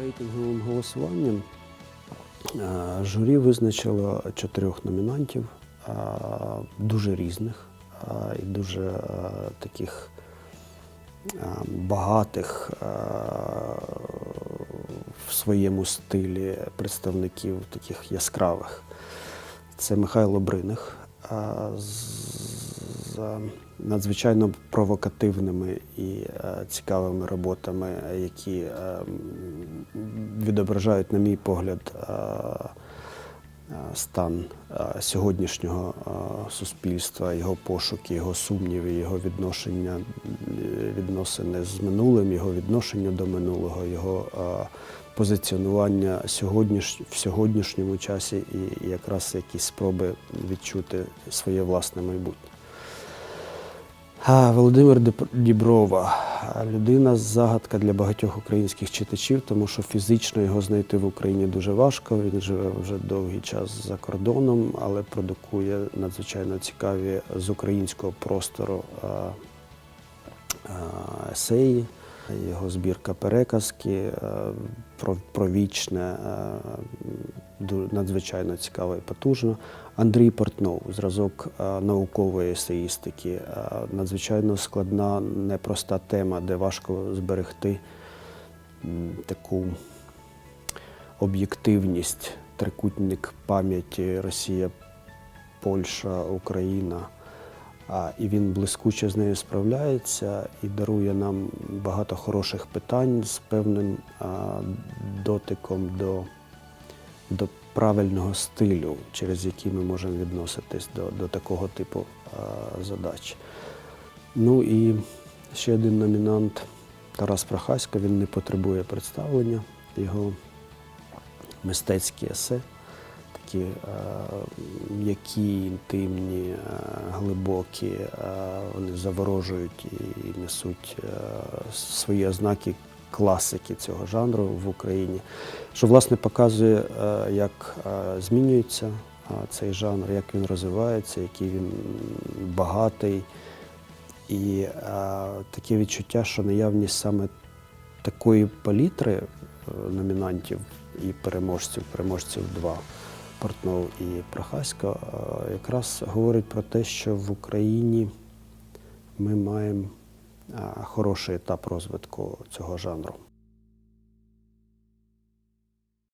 Рейтинговим голосуванням е, журі визначило чотирьох номінантів, е, дуже різних е, і дуже таких багатих в своєму стилі представників таких яскравих. Це Михайло Бриних з надзвичайно провокативними і цікавими роботами, які відображають, на мій погляд, е, е, стан е, сьогоднішнього суспільства, його пошуки, його сумніви, його відношення, відносини з минулим, його відношення до минулого, його позиціонування сьогодніш, в сьогоднішньому часі і якраз якісь спроби відчути своє власне майбутнє. Володимир Діброва людина загадка для багатьох українських читачів, тому що фізично його знайти в Україні дуже важко. Він живе вже довгий час за кордоном, але продукує надзвичайно цікаві з українського простору есеї. Його збірка переказки е, про, про вічне, е, надзвичайно цікаво і потужно. Андрій Портнов, зразок е, наукової есеїстики, надзвичайно складна, непроста тема, де важко зберегти таку об'єктивність, трикутник пам'яті Росія, Польща, Україна. І він блискуче з нею справляється і дарує нам багато хороших питань з певним дотиком до, до правильного стилю, через який ми можемо відноситись до, до такого типу задач. Ну і ще один номінант Тарас Прохасько, він не потребує представлення. Його мистецькі есе, такі е, м'які, інтимні, е, глибокі, е, вони заворожують і несуть е, свої ознаки класики цього жанру в Україні, що власне показує, е, як е, змінюється е, цей жанр, як він розвивається, який він багатий. І е, таке відчуття, що наявність саме такої палітри е, номінантів і переможців, переможців два Портнов і Прохасько, е, якраз говорить про те, що в Україні ми маємо е, хороший етап розвитку цього жанру.